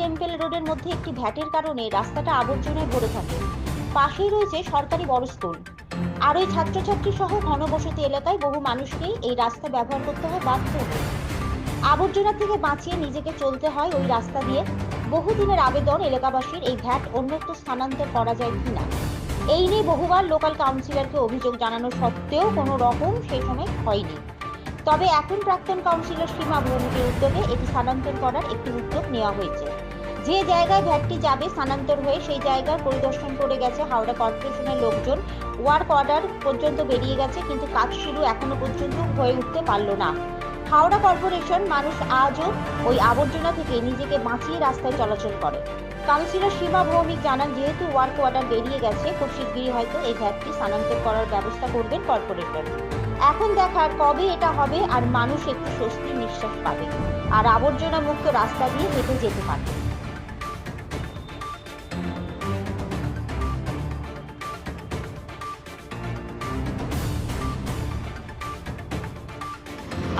Temple রোডের মধ্যে একটি ভ্যাটের কারণে রাস্তাটা আবর্জনায় ভরে থাকে। পাশেই রয়েছে সরকারি বড় স্কুল। আর ওই ছাত্রছাত্রী সহ ঘনবসতি এলাকায় বহু মানুষকেই এই রাস্তা ব্যবহার করতে হয় বাধ্য হয়ে আবর্জনা থেকে বাঁচিয়ে নিজেকে চলতে হয় ওই রাস্তা দিয়ে। বহুদিনের আবেদন এলাকাবাসীর এই ভ্যাট অন্যত্র স্থানান্তর করা যায় কিনা এই নিয়ে বহুবার লোকাল কাউন্সিলরকে অভিযোগ জানানো সত্ত্বেও কোনো রকম সেই সময় হয়নি। তবে এখন প্রাক্তন কাউন্সিলর সীমা ভৌমিকের উদ্যোগে এটি স্থানান্তর করার একটি উদ্যোগ নেওয়া হয়েছে। যে জায়গায় ভ্যাটটি যাবে স্থানান্তর হয়ে সেই জায়গার পরিদর্শন করে গেছে হাওড়া কর্পোরেশনের লোকজন। ওয়ার্ক অর্ডার পর্যন্ত বেরিয়ে গেছে, কিন্তু কাজ শুরু এখনও পর্যন্ত হয়ে উঠতে পারল না। হাওড়া কর্পোরেশন মানুষ আজও ওই আবর্জনা থেকে নিজেকে বাঁচিয়ে রাস্তায় চলাচল করে। কাউন্সিলর সীমা ভৌমিক জানান, যেহেতু ওয়ার্ক ওয়াটার বেরিয়ে গেছে, খুব শিগগিরই হয়তো এই ভ্যাটটি স্থানান্তর করার ব্যবস্থা করবেন কর্পোরেটর। এখন দেখার কবে এটা হবে আর মানুষ একটু স্বস্তির নিঃশ্বাস পাবে। আর আবর্জনা মুক্ত রাস্তা দিয়ে হেঁটে যেতে পারবে।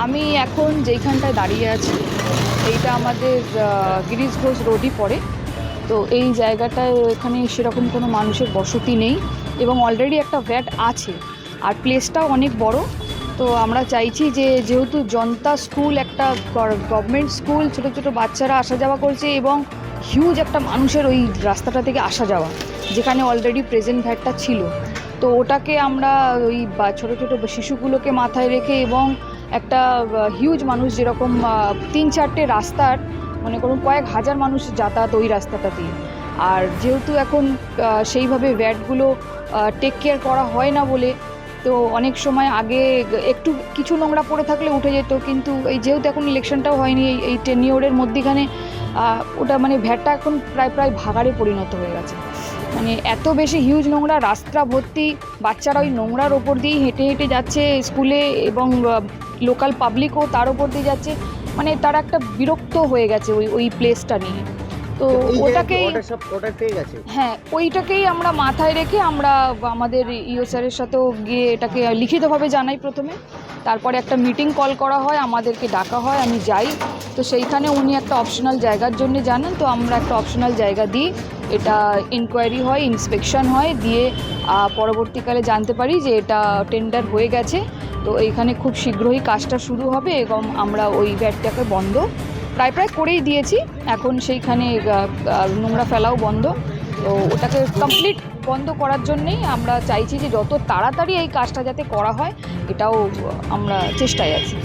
আমি এখন যেইখানটায় দাঁড়িয়ে আছি, এইটা আমাদের গিরিশ ঘোষ রোডই পড়ে। তো এই জায়গাটায় এখানে সেরকম কোনো মানুষের বসতি নেই এবং অলরেডি একটা ভ্যাট আছে। আর প্লেসটাও অনেক বড়। তো আমরা চাইছি যে, যেহেতু জনতা স্কুল একটা গভর্নমেন্ট স্কুল ছোটো ছোটো বাচ্চারা আসা যাওয়া করছে এবং হিউজ একটা মানুষের ওই রাস্তাটা থেকে আসা যাওয়া, যেখানে অলরেডি প্রেজেন্ট ভ্যাটটা ছিল। তো ওটাকে আমরা ওই ছোটো ছোটো শিশুগুলোকে মাথায় রেখে এবং একটা হিউজ মানুষ যেরকম তিন চারটে রাস্তার, মনে করুন কয়েক হাজার মানুষ যাতায়াত ওই রাস্তাটা দিয়ে। আর যেহেতু এখন সেইভাবে ব্যাটগুলো টেক কেয়ার করা হয় না বলে তো অনেক সময় আগে একটু কিছু নোংরা পড়ে থাকলে উঠে যেত, কিন্তু এই যেহেতু এখন ইলেকশনটাও হয়নি, এই এই টেনিওরের মধ্যেখানে ওটা মানে ভ্যাটটা এখন প্রায় প্রায় ভাগাড়ে পরিণত হয়ে গেছে। মানে এত বেশি হিউজ নোংরা রাস্তা ভর্তি, বাচ্চারা ওই নোংরার ওপর দিয়েই হেঁটে হেঁটে যাচ্ছে স্কুলে এবং লোকাল পাবলিকও তার ওপর দিয়ে যাচ্ছে। মানে তারা একটা বিরক্ত হয়ে গেছে ওই ওই প্লেসটা নিয়ে। তো ওটাকেই হ্যাঁ ওইটাকেই আমরা মাথায় রেখে আমরা আমাদের ইও স্যারের সাথেও গিয়ে এটাকে লিখিতভাবে জানাই প্রথমে। তারপরে একটা মিটিং কল করা হয় আমাদেরকে ডাকা হয় আমি যাই। তো সেইখানে উনি একটা অপশনাল জায়গার জন্য জানান তো আমরা একটা অপশনাল জায়গা দিই। এটা ইনকোয়ারি হয় ইন্সপেকশন হয় দিয়ে পরবর্তীকালে জানতে পারি যে এটা টেন্ডার হয়ে গেছে। তো এইখানে খুব শীঘ্রই কাজটা শুরু হবে এবং আমরা ওই ব্যাটটাকে বন্ধ প্রায় প্রায় করেই দিয়েছি। এখন সেইখানে নোংরা ফেলাও বন্ধ। তো ওটাকে কমপ্লিট বন্ধ করার জন্যেই আমরা চাইছি যে যত তাড়াতাড়ি এই কাজটা যাতে করা হয়, এটাও আমরা চেষ্টায় আছি।